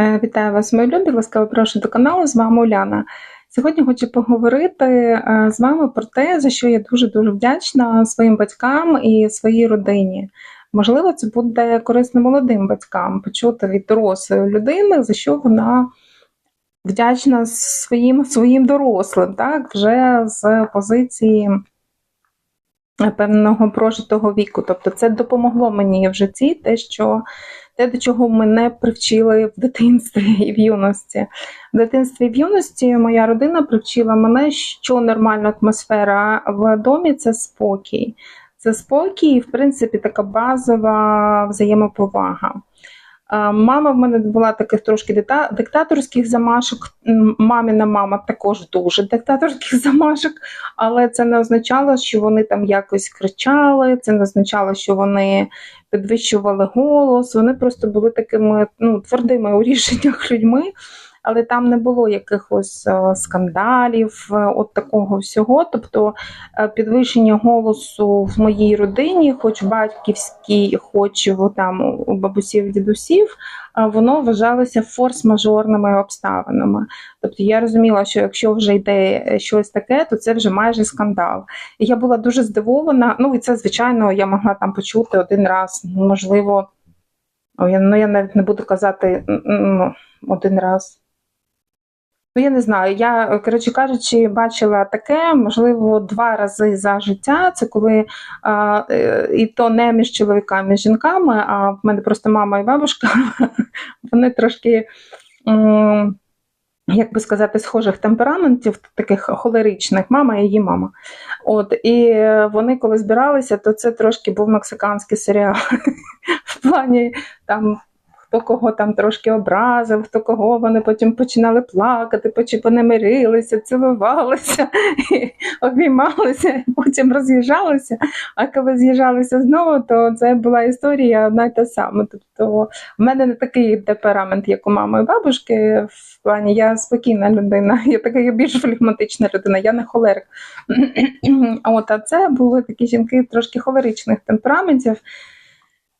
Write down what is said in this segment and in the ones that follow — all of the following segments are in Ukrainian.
Е, Вітаю вас, мої любі. Ласкаво прошу до каналу. З вами Уляна. Сьогодні хочу поговорити е, з вами про те, за що я дуже дуже вдячна своїм батькам і своїй родині. Можливо, це буде корисно молодим батькам почути від дорослої людини, за що вона вдячна своїм своїм дорослим, так, вже з позиції певного прожитого віку. Тобто, це допомогло мені в житті, те, що те, до чого мене привчили в дитинстві і в юності. В дитинстві і в юності моя родина привчила мене, що нормальна атмосфера в домі це спокій. Це спокій, і, в принципі, така базова взаємоповага. Мама в мене була таких трошки диктаторських замашок. Маміна мама також дуже диктаторських замашок, але це не означало, що вони там якось кричали, це не означало, що вони підвищували голос. Вони просто були такими ну, твердими у рішеннях людьми, але там не було якихось е, скандалів, е, от такого всього. Тобто е, підвищення голосу в моїй родині, хоч батьківській, хоч там, у бабусів, дідусів, воно вважалося форс-мажорними обставинами. Тобто я розуміла, що якщо вже йде щось таке, то це вже майже скандал. І я була дуже здивована. Ну і це, звичайно, я могла там почути один раз, можливо, ну я навіть не буду казати один раз. Ну, я не знаю. Я, коротше кажучи, бачила таке, можливо, два рази за життя. Це коли а, е, і то не між чоловіками і жінками, а в мене просто мама і бабушка, вони трошки. Як би сказати, схожих темпераментів, таких холеричних, мама і її мама. От, і е, вони коли збиралися, то це трошки був мексиканський серіал. В плані там хто кого там трошки образив, хто кого вони потім починали плакати, вони мирилися, цілувалися, обіймалися, потім роз'їжджалися. А коли з'їжджалися знову, то це була історія одна й та сама. Тобто в мене не такий темперамент, як у мами і бабушки. В плані я спокійна людина, я така я більш флегматична людина, я не холерик. От, а це були такі жінки трошки холеричних темпераментів.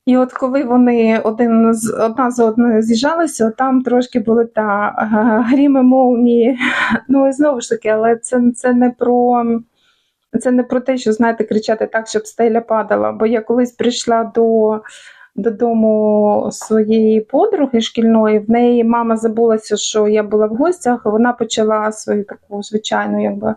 І от коли вони один з одна з одною з'їжджалися, там трошки були та гріми молнії. Ну і знову ж таки, але це, це не про. Це не про те, що знаєте, кричати так, щоб стеля падала. Бо я колись прийшла до, додому своєї подруги шкільної, в неї мама забулася, що я була в гостях, вона почала свою таку звичайну, якби.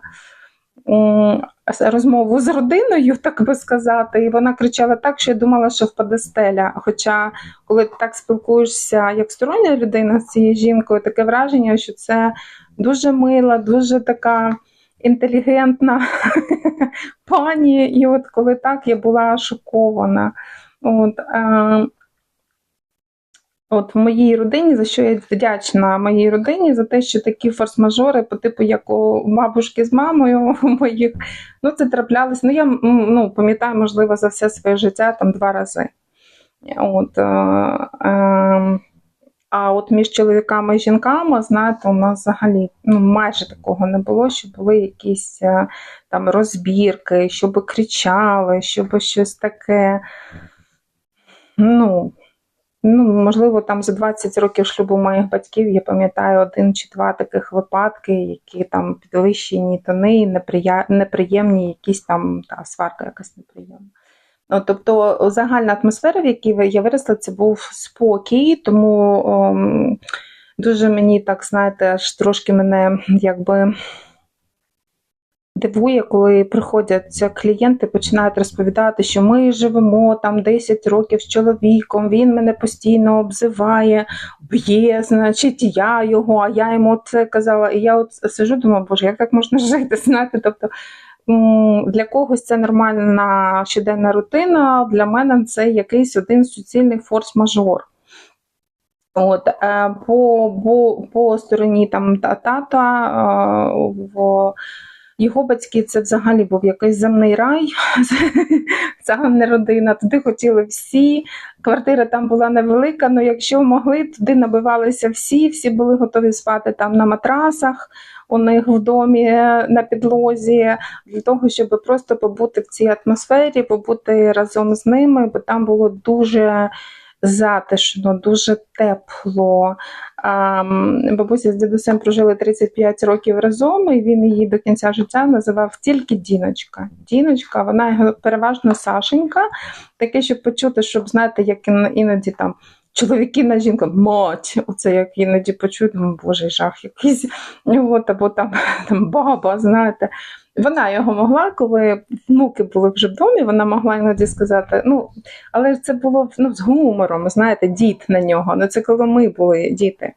Розмову з родиною, так би сказати, і вона кричала так, що я думала, що впаде стеля. Хоча, коли ти так спілкуєшся як стороння людина з цією жінкою, таке враження, що це дуже мила, дуже така інтелігентна пані. І от коли так, я була шокована. От, е, От в моїй родині, за що я вдячна моїй родині, за те, що такі форс-мажори, по типу як у бабушки з мамою моїх, ну це траплялось. Ну я ну, пам'ятаю, можливо, за все своє життя там два рази. От, е, е, а от між чоловіками і жінками, знаєте, у нас взагалі ну, майже такого не було, щоб були якісь е, там розбірки, щоб кричали, щоб щось таке. Ну, Ну, можливо, там за 20 років шлюбу моїх батьків я пам'ятаю один чи два таких випадки, які там підвищені тони, неприя... неприємні, якісь там та сварка якась неприємна. Ну, тобто загальна атмосфера, в якій я виросла, це був спокій, тому ем, дуже мені так, знаєте, аж трошки мене якби дивує, коли приходять клієнти, починають розповідати, що ми живемо там 10 років з чоловіком, він мене постійно обзиває, б'є, значить, я його, а я йому це казала. І я от сижу, думаю, боже, як так можна жити? Знаєте, тобто. Для когось це нормальна щоденна рутина, для мене це якийсь один суцільний форс-мажор. От, е, по, по, по стороні там тата, е, в його батьки це взагалі був якийсь земний рай, загальна родина. Туди хотіли всі. Квартира там була невелика, але якщо могли, туди набивалися всі, всі були готові спати там на матрасах у них в домі на підлозі, для того, щоб просто побути в цій атмосфері, побути разом з ними, бо там було дуже затишно, дуже тепло. Бабуся з дідусем прожили 35 років разом, і він її до кінця життя називав тільки Діночка. Діночка, вона його переважно Сашенька, таке, щоб почути, щоб знаєте, як іноді там. Чоловіки на жінку, мать, оце як іноді почують, ну, боже, жах якийсь, от, або там, там баба, знаєте. Вона його могла, коли внуки були вже в домі, вона могла іноді сказати, ну, але це було ну, з гумором, знаєте, дід на нього. Ну, це коли ми були діти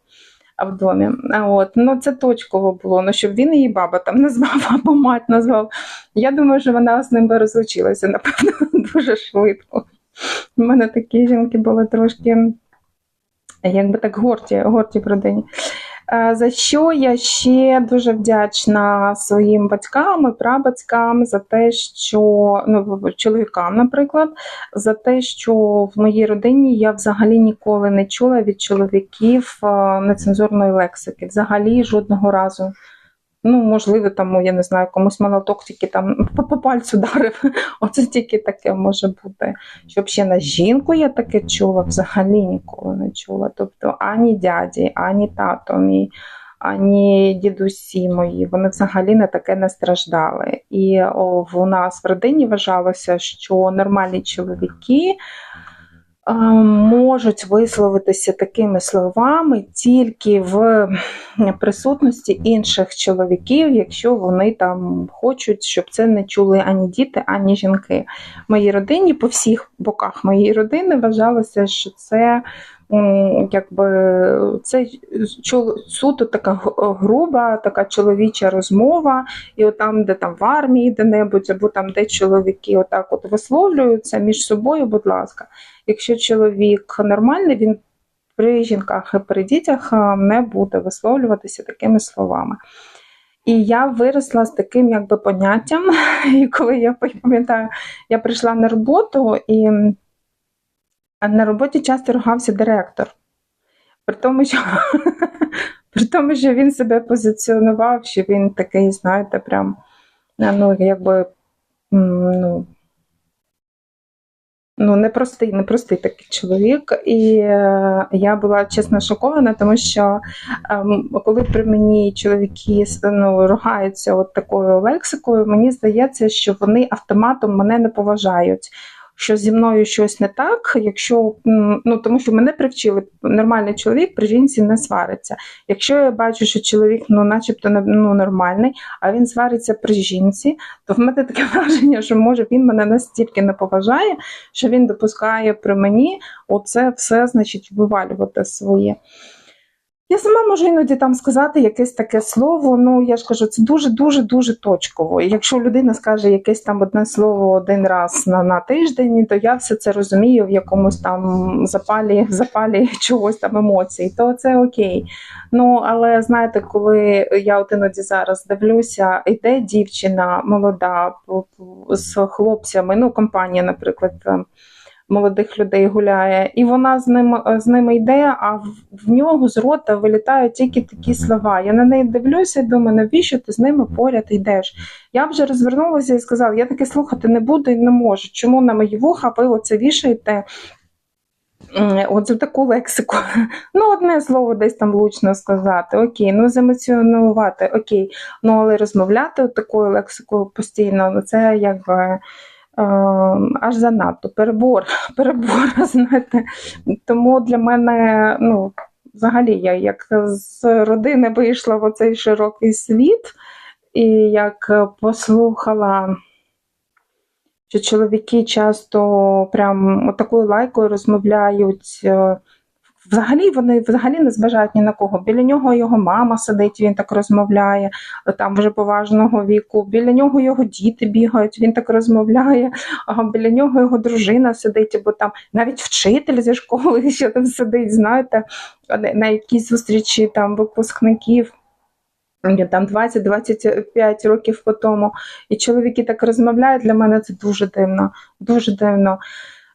а в домі. А от, ну, це точково було, ну, щоб він її баба там назвав або мать назвав. Я думаю, що вона з ним би розлучилася, напевно, дуже швидко. У мене такі жінки були трошки, якби так, горді, горді в родині. За що я ще дуже вдячна своїм батькам і прабатькам за те, що ну, чоловікам, наприклад, за те, що в моїй родині я взагалі ніколи не чула від чоловіків нецензурної лексики. Взагалі жодного разу. Ну, можливо, там, я не знаю, комусь молоток тільки там по, пальцю дарив. Оце тільки таке може бути. Щоб ще на жінку я таке чула, взагалі ніколи не чула. Тобто ані дяді, ані тато мій, ані дідусі мої, вони взагалі на таке не страждали. І о, в нас в родині вважалося, що нормальні чоловіки можуть висловитися такими словами тільки в присутності інших чоловіків, якщо вони там хочуть, щоб це не чули ані діти, ані жінки. В моїй родині, по всіх боках моєї родини, вважалося, що це. Якби це суто така груба, така чоловіча розмова, і от там, де там в армії де-небудь, або там, де чоловіки отак от висловлюються між собою, будь ласка. Якщо чоловік нормальний, він при жінках і при дітях не буде висловлюватися такими словами. І я виросла з таким якби поняттям, і коли я пам'ятаю, я прийшла на роботу, і на роботі часто ругався директор. При тому, що, при тому, що він себе позиціонував, що він такий, знаєте, прям, ну, якби, ну, ну, непростий, непростий такий чоловік. І е, я була чесно шокована, тому що ем, коли при мені чоловіки ну, ругаються от такою лексикою, мені здається, що вони автоматом мене не поважають. Що зі мною щось не так, якщо ну тому що мене привчили, нормальний чоловік при жінці не свариться. Якщо я бачу, що чоловік ну, начебто ну, нормальний, а він свариться при жінці, то в мене таке враження, що може він мене настільки не поважає, що він допускає при мені оце все, значить, вивалювати своє. Я сама можу іноді там сказати якесь таке слово. Ну я ж кажу, це дуже дуже дуже точково. І якщо людина скаже якесь там одне слово один раз на, на тиждень, то я все це розумію в якомусь там запалі, запалі чогось там емоцій, то це окей. Ну але знаєте, коли я от іноді зараз дивлюся, йде дівчина молода з хлопцями, ну компанія, наприклад. Молодих людей гуляє, і вона з ним з ними йде, а в, в нього з рота вилітають тільки такі слова. Я на неї дивлюся і думаю, навіщо ти з ними поряд йдеш? Я вже розвернулася і сказала: я таке слухати не буду і не можу. Чому на мої вуха ви оце вішаєте? От за таку лексику. Ну, одне слово десь там влучно сказати. Окей, ну земоціонувати, окей. Ну, але розмовляти от такою лексикою постійно, ну це якби. Е, Аж занадто перебор, перебор, знаєте. Тому для мене, ну, взагалі, я як з родини вийшла в оцей широкий світ, і як послухала що чоловіки часто прям такою лайкою розмовляють. Взагалі вони взагалі не зважають ні на кого. Біля нього його мама сидить, він так розмовляє, там вже поважного віку. Біля нього його діти бігають, він так розмовляє. А біля нього його дружина сидить, або там навіть вчитель зі школи ще там сидить, знаєте, на- якійсь зустрічі там випускників. Там 20-25 років по тому, і чоловіки так розмовляють. Для мене це дуже дивно, дуже дивно.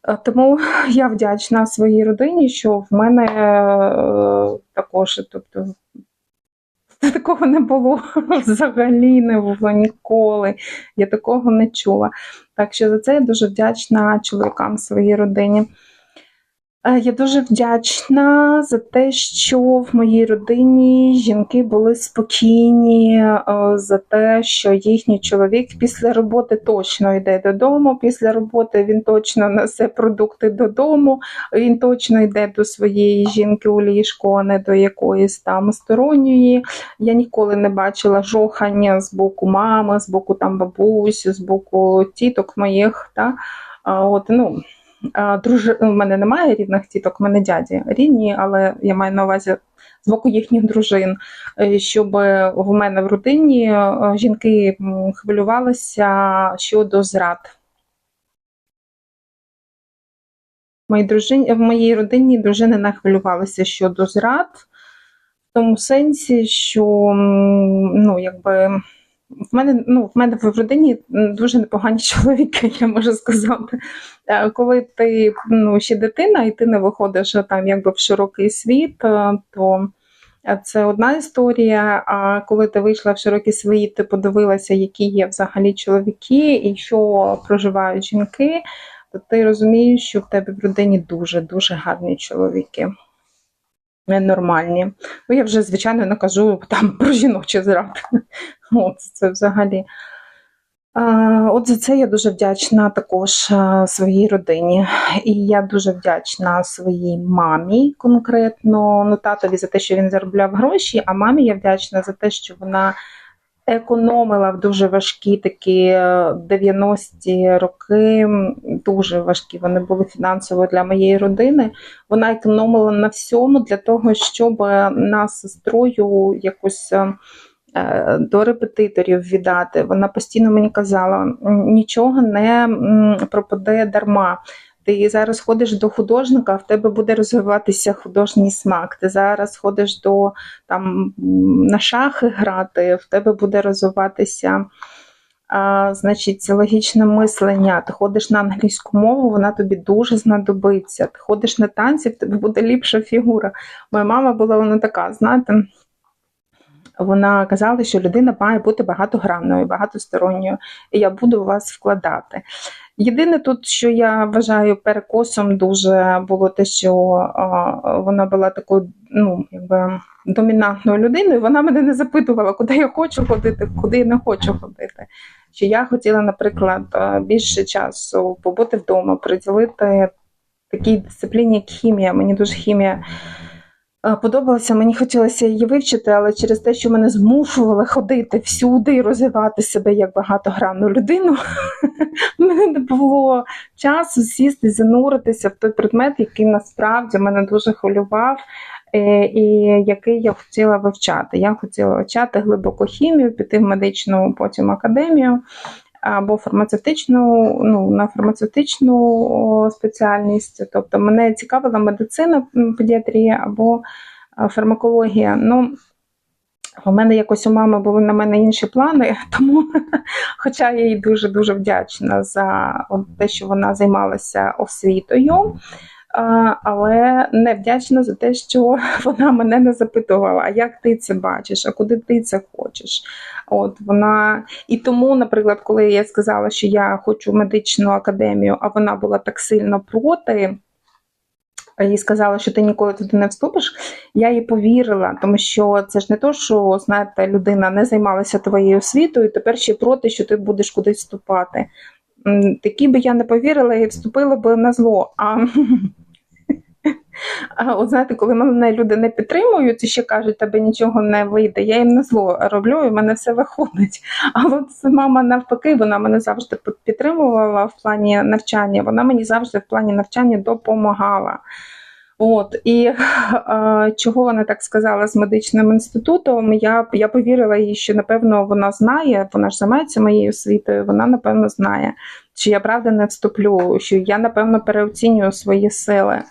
Е, Тому я вдячна своїй родині, що в мене е, також, тобто, такого не було взагалі не було ніколи. Я такого не чула. Так що за це я дуже вдячна чоловікам своїй родині. Е, Я дуже вдячна за те, що в моїй родині жінки були спокійні, е, за те, що їхній чоловік після роботи точно йде додому. Після роботи він точно несе продукти додому, він точно йде до своєї жінки у ліжку, а не до якоїсь там сторонньої. Я ніколи не бачила жохання з боку мами, з боку там бабусь, з боку тіток моїх. Та? От, ну, а, Дружи... У мене немає рідних тіток, у мене дяді рідні, але я маю на увазі з боку їхніх дружин, е, щоб в мене в родині е, жінки хвилювалися щодо зрад. В моїй, дружині, в моїй родині дружини не хвилювалися щодо зрад, в тому сенсі, що ну, якби, в мене, ну, в мене в родині дуже непогані чоловіки, я можу сказати. Е, Коли ти ну, ще дитина і ти не виходиш там якби в широкий світ, е, то е, це одна історія. А коли ти вийшла в широкий світ, ти подивилася, які є взагалі чоловіки і що проживають жінки, то ти розумієш, що в тебе в родині дуже дуже гарні чоловіки. Е, Нормальні. Ну, я вже, звичайно, не кажу там про жіночі зради. От це взагалі. От за це я дуже вдячна також своїй родині. І я дуже вдячна своїй мамі конкретно, ну татові за те, що він заробляв гроші, а мамі я вдячна за те, що вона економила в дуже важкі такі е, 90-ті роки, дуже важкі вони були фінансово для моєї родини. Вона економила на всьому для того, щоб нас з сестрою якось. е, е, до репетиторів віддати. Вона постійно мені казала: «М, нічого не пропаде дарма. Ти зараз ходиш до художника, в тебе буде розвиватися художній смак. Ти зараз ходиш до там на шахи грати, в тебе буде розвиватися. А, значить, логічне мислення. Ти ходиш на англійську мову, вона тобі дуже знадобиться. Ти ходиш на танці, в тебе буде ліпша фігура. Моя мама була вона така, знаєте, вона казала, що людина має бути багатогранною, багатосторонньою, і я буду вас вкладати. Єдине тут, що я вважаю перекосом дуже було те, що вона була такою, ну, якби домінантною людиною. Вона мене не запитувала, куди я хочу ходити, куди я не хочу ходити. Що я хотіла, наприклад, більше часу побути вдома, приділити такій дисципліні, як хімія. Мені дуже хімія подобалася. Мені хотілося її вивчити, але через те, що мене змушували ходити всюди і розвивати себе як багатогранну людину, в мене не було часу сісти, зануритися в той предмет, який насправді мене дуже хвилював. е, І який я хотіла вивчати. Я хотіла вивчати глибоку хімію, піти в медичну потім академію або фармацевтичну, ну, на фармацевтичну спеціальність. Тобто мене цікавила медицина, педіатрія або е, фармакологія. Ну, у мене якось у мами були на мене інші плани, тому, хоча я їй дуже-дуже вдячна за те, що вона займалася освітою. Але не вдячна за те, що вона мене не запитувала, а як ти це бачиш, а куди ти це хочеш. От вона і тому, наприклад, коли я сказала, що я хочу медичну академію, а вона була так сильно проти. І сказала, що ти ніколи туди не вступиш. Я їй повірила, тому що це ж не то, що знаєте, людина не займалася твоєю освітою, тепер ще проти, що ти будеш кудись вступати. Такі би я не повірила і вступила би на зло. А от знаєте, коли мене люди не підтримують і ще кажуть, тебе нічого не вийде, я їм на зло роблю, і в мене все виходить. А от мама навпаки, вона мене завжди підтримувала в плані навчання. Вона мені завжди в плані навчання допомагала. От і е, чого вона так сказала з медичним інститутом? Я я повірила їй, що напевно вона знає, вона ж займається моєю освітою. Вона напевно знає, чи я правда не вступлю, що я напевно переоцінюю свої сили.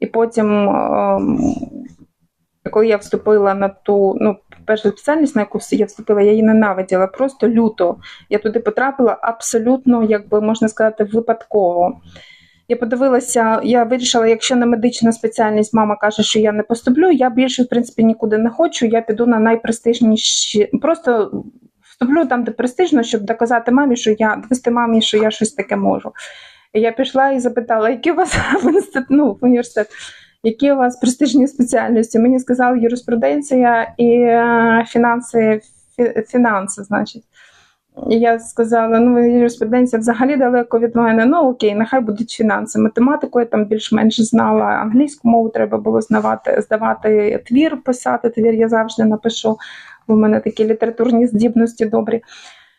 І потім, е, коли я вступила на ту, ну, першу спеціальність, на яку я вступила, я її ненавиділа просто люто. Я туди потрапила абсолютно, як би можна сказати, випадково. Я подивилася, я вирішила, якщо на медична спеціальність мама каже, що я не поступлю, я більше, в принципі, нікуди не хочу. Я піду на найпрестижніші. Просто вступлю там, де престижно, щоб доказати мамі, що я довести мамі, що я щось таке можу. Я пішла і запитала, які у вас ну, університет, які у вас престижні спеціальності? Мені сказали юриспруденція і е, фінанси, фі- фінанси, значить. І я сказала, ну юриспруденція взагалі далеко від мене. Ну окей, нехай будуть фінанси. Математику я там більш-менш знала. Англійську мову треба було здавати, здавати твір, писати. Твір я завжди напишу. в мене такі літературні здібності добрі.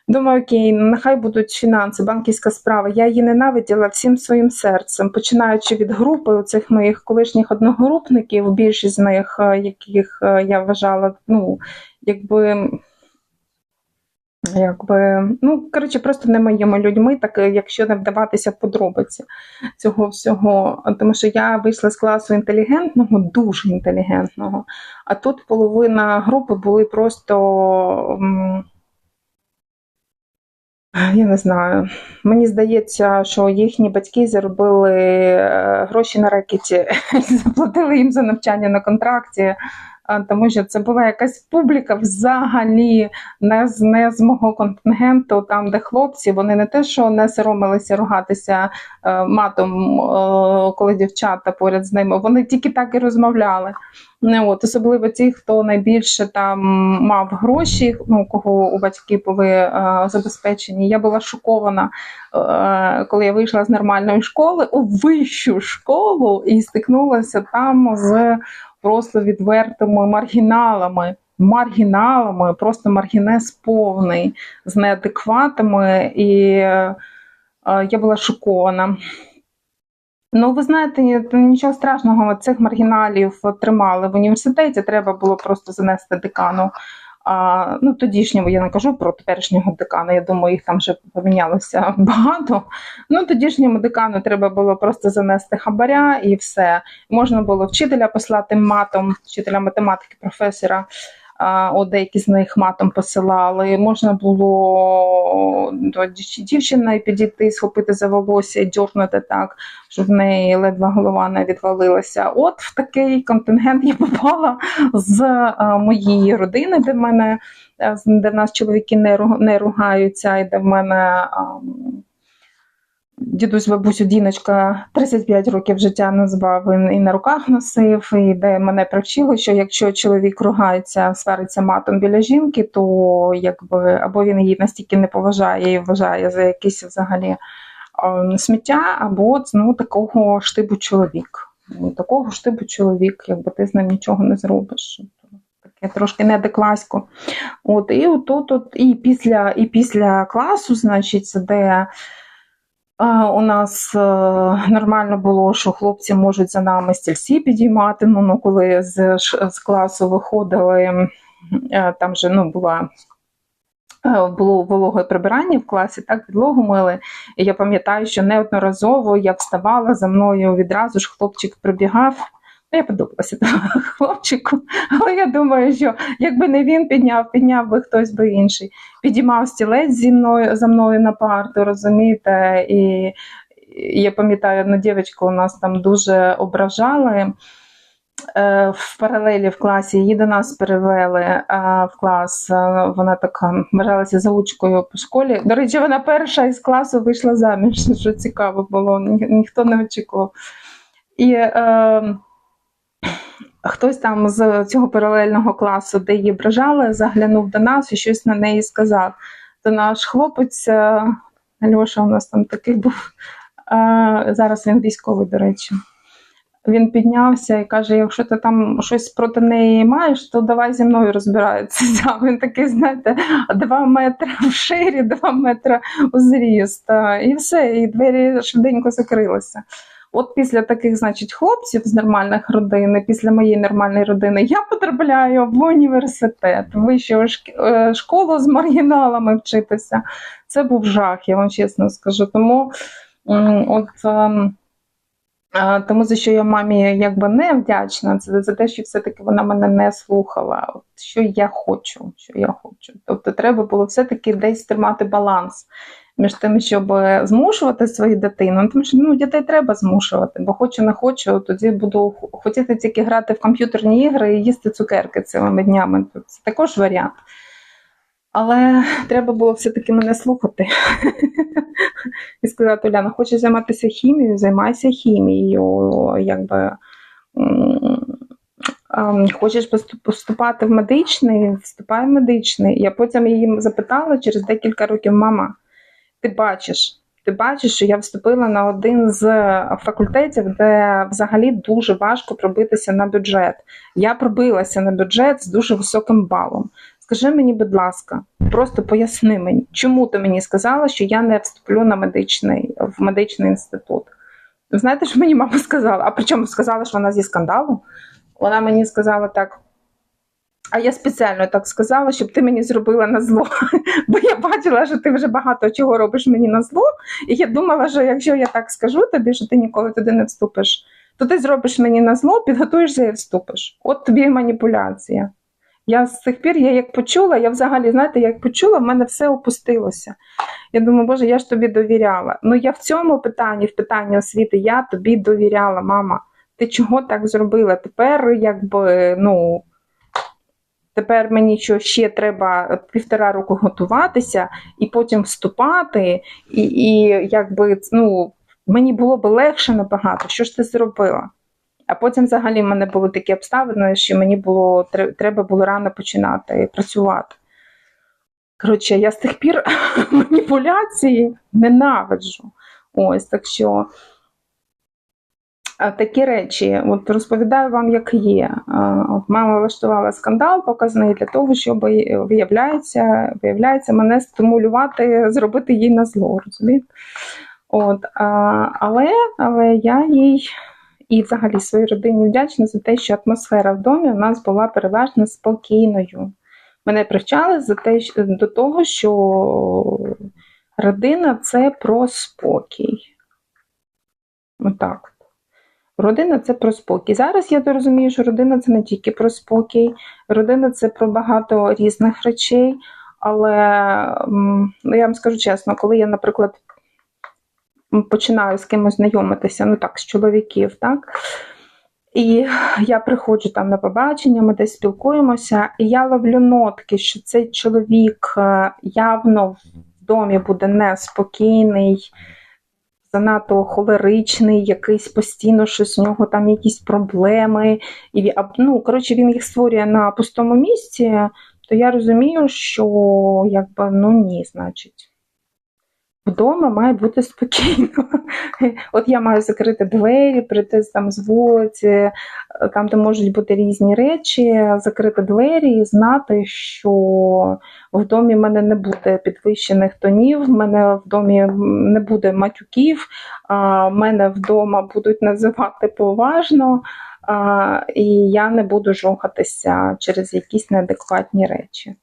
Думаю, окей, нехай будуть фінанси, банківська справа. Я її ненавиділа всім своїм серцем, починаючи від групи цих моїх колишніх одногрупників, більшість з них, е, яких е, я вважала, ну, якби. Якби, ну, коротше, просто не моїми людьми, так е, якщо не вдаватися в подробиці цього всього. Тому що я вийшла з класу інтелігентного, дуже інтелігентного, а тут половина групи були просто. Я не знаю. Мені здається, що їхні батьки заробили е, гроші на рекеті, заплатили їм за навчання на контракті, тому що це була якась публіка взагалі не з, не з мого контингенту, там, де хлопці, вони не те, що не соромилися ругатися е, матом, е, коли дівчата поряд з ними, вони тільки так і розмовляли. Не от особливо ті, хто найбільше там мав гроші, ну кого у батьки були е, забезпечені. Я була шокована, е, коли я вийшла з нормальної школи у вищу школу і стикнулася там з просто відвертими маргіналами. Маргіналами, просто маргінез повний з неадекватами, і е, я була шокована. Ну, ви знаєте, нічого страшного, цих маргіналів тримали в університеті, треба було просто занести декану. А, ну, тодішнього я не кажу про теперішнього декана, я думаю, їх там вже помінялося багато. Ну, тодішньому декану треба було просто занести хабаря і все. Можна було вчителя послати матом, вчителя математики, професора. От деякі з них матом посилали. Можна було до дівчини підійти, схопити за волосся і дьорнути так, щоб в неї ледве голова не відвалилася. От в такий контингент я попала з моєї родини, де мене е, де в нас чоловіки не ругаються, і де в мене. Дідусь, бабусю, Діночка 35 років життя назвав і на руках носив, і де мене привчило, що якщо чоловік ругається, свариться матом біля жінки, то якби або він її настільки не поважає і вважає за якийсь взагалі ем, сміття, або ну, такого штибу чоловік. Ну, Такого штибу чоловік, якби ти з ним нічого не зробиш. Таке трошки неадекватсько. От, і отут, от, і після, і після класу, значить, де У нас е, нормально було, що хлопці можуть за нами стільці підіймати. Ну, ну коли з, з класу виходили, е, там же ну, була. е, Було вологе прибирання в класі, так підлогу мили. І я пам'ятаю, що неодноразово я вставала за мною відразу ж хлопчик прибігав. Я подобалася тому хлопчику, але я думаю, що якби не він підняв, підняв би хтось би інший підіймав стілець зі мною за мною на парту, розумієте? І, я пам'ятаю, одну дівчинку у нас там дуже ображали. Е, В паралелі в класі її до нас перевели а, в клас. Е, Вона така вважалася заучкою по школі. До речі, вона перша із класу вийшла заміж, що цікаво було, ні, ніхто не очікував. І е, хтось там з цього паралельного класу, де її ображали, заглянув до нас і щось на неї сказав. То наш хлопець, е, Альоша у нас там такий був, е, зараз він військовий, до речі. Він піднявся і каже: якщо ти там щось проти неї маєш, то давай зі мною розбиратися. Він такий, знаєте, два метри в ширі, два метри у зріст. Е, І все, і двері швиденько закрилися. От після таких, значить, хлопців з нормальних родин, після моєї нормальної родини, я потрапляю в університет, вищу е, школу з маргіналами вчитися. Це був жах, я вам чесно скажу. Тому от. ем, Тому за що я мамі якби не вдячна, це за те, що все-таки вона мене не слухала. От, що я хочу, що я хочу. Тобто треба було все-таки десь тримати баланс між тим, щоб змушувати свою дитину. Ну, Тому що ну, дітей треба змушувати, бо хочу, не хочу, тоді буду хотіти тільки грати в комп'ютерні ігри і їсти цукерки цілими днями. Це також варіант. Але треба було все-таки мене слухати і сказати, Уляна, хочеш займатися хімією, займайся хімією. Якби, ем, хочеш поступ- поступати в медичний, вступай в медичний. Я потім її запитала через декілька років, мама, ти бачиш, ти бачиш, що я вступила на один з факультетів, де взагалі дуже важко пробитися на бюджет. Я пробилася на бюджет з дуже високим балом. Скажи мені, будь ласка, просто поясни мені, чому ти мені сказала, що я не вступлю на медичний в медичний інститут? Знаєте, що мені мама сказала? А причому сказала, що вона зі скандалу? Вона мені сказала так. А я спеціально так сказала, щоб ти мені зробила на зло. Бо я бачила, що ти вже багато чого робиш мені на зло. І я думала, що якщо я так скажу тобі, що ти ніколи туди не вступиш, то ти зробиш мені на зло, підготуєшся і вступиш. От тобі маніпуляція. Я з тих пір, я як почула, я взагалі, знаєте, як почула, в мене все опустилося. Я думаю, Боже, я ж тобі довіряла. Ну я в цьому питанні, в питанні освіти, я тобі довіряла, мама. Ти чого так зробила? Тепер, якби, ну. Тепер мені що ще треба півтора року готуватися і потім вступати, і, і якби ну, мені було б легше набагато. Що ж ти зробила? А потім взагалі в мене були такі обставини, що мені було треба було рано починати працювати. Коротше, я з тих пір маніпуляції ненавиджу. Ось так що такі речі, от розповідаю вам, як є. От мама влаштувала скандал показний для того, щоб е, виявляється, виявляється мене стимулювати, зробити їй на зло. От, але, але я їй і взагалі своїй родині вдячна за те, що атмосфера в домі у нас була переважно спокійною. Мене привчали за те, до того, що родина це про спокій. Отак. Родина це про спокій. Зараз я розумію, що родина це не тільки про спокій, родина це про багато різних речей. Але ну, я вам скажу чесно, коли я, наприклад, починаю з кимось знайомитися, ну так, з чоловіків, так. І я приходжу там на побачення, ми десь спілкуємося, і я ловлю нотки, що цей чоловік е, явно в домі буде неспокійний, занадто холеричний, якийсь постійно щось у нього там якісь проблеми. І, ну, коротше, він їх створює на пустому місці, то я розумію, що якби ну ні, значить. Вдома має бути спокійно. От я маю закрити двері, прийти там з вулиці, там, де можуть бути різні речі, закрити двері і знати, що в домі в мене не буде підвищених тонів, в мене в домі не буде матюків, в мене вдома будуть називати поважно, і я не буду жохатися через якісь неадекватні речі.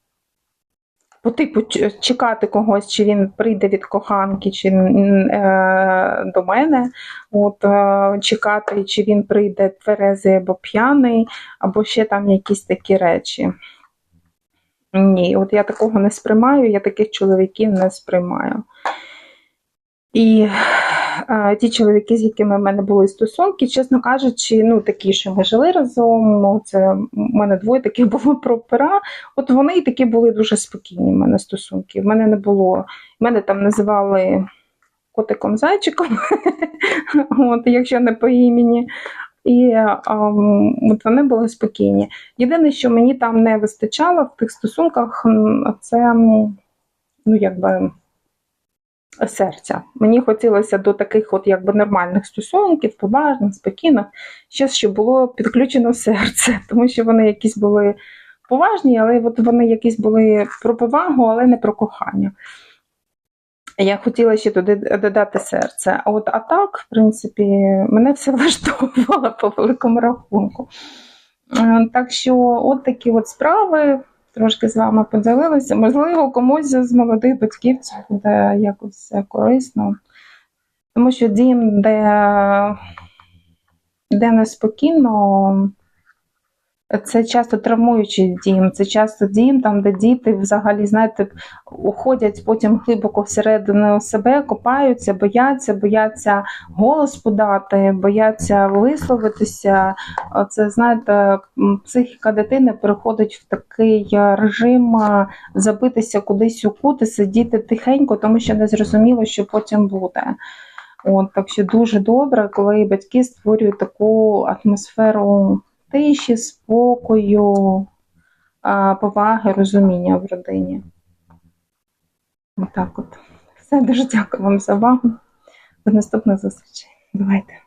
По типу чекати когось, чи він прийде від коханки, чи е, до мене, от, е, чекати, чи він прийде тверезий або п'яний, або ще там якісь такі речі. Ні, от я такого не сприймаю, я таких чоловіків не сприймаю. І ті чоловіки, з якими в мене були стосунки, чесно кажучи, ну такі, що ми жили разом. ну, Це в мене двоє таких було про пера. От вони і такі були дуже спокійні. В мене стосунки. В мене не було. Мене там називали котиком зайчиком, от, якщо не по імені. І ем, от вони були спокійні. Єдине, що мені там не вистачало в тих стосунках, це ну, якби серця. Мені хотілося до таких от якби нормальних стосунків, поважних, спокійних, ще щоб було підключено серце, тому що вони якісь були поважні, але от вони якісь були про повагу, але не про кохання. Я хотіла ще туди додати серце. От, а так, в принципі, мене все влаштовувало по великому рахунку. Е, Так що, от такі от справи. Трошки з вами поділилася. Можливо, комусь з молодих батьків це буде якось корисно. Тому що дім, де, де неспокійно, Це часто травмуючий дім, це часто дім, там, де діти взагалі, знаєте, уходять потім глибоко всередину себе, копаються, бояться, бояться голос подати, бояться висловитися. Це, знаєте, психіка дитини переходить в такий е, режим е, забитися кудись у кут і сидіти тихенько, тому що не зрозуміло, що потім буде. От, так що дуже добре, коли батьки створюють таку атмосферу тиші, спокою, поваги, розуміння в родині. Отак от. Все, дуже дякую вам за увагу. До наступних зустрічей. Бувайте.